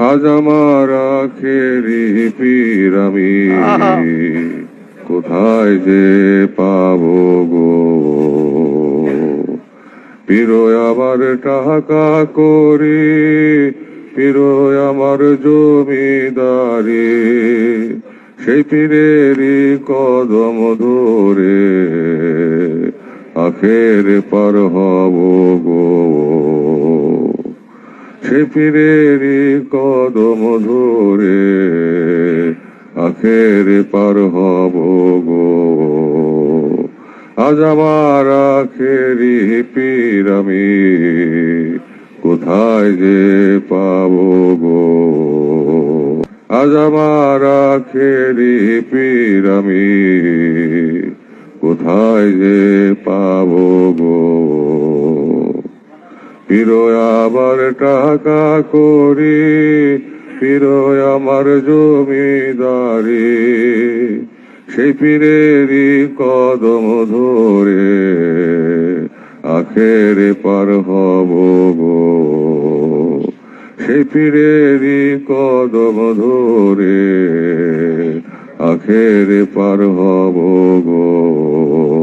আজ আমার আখেরি পীর আমি কোথায় যে পাব গো? পিরোয় আমার টাকা করি পিরোয় আমার জমিদারি। সেই পীরেরই কদম ধরে আখের পার হব গো। সে পীরেরই কদম আখের পার হব গো। আজ আমার আখেরি পীর আমি কোথায় যে পাব গো? আজ আমার আখেরি পীর আমি কোথায় যে পাব গো? ফিরোয় আবার টাকা করি ফিরোয় আমার জমিদারি। সেই পীরেরই কদম ধরে আখের পার হব গো। সেই পীরেরই কদম ধরে আখের পার হব গো।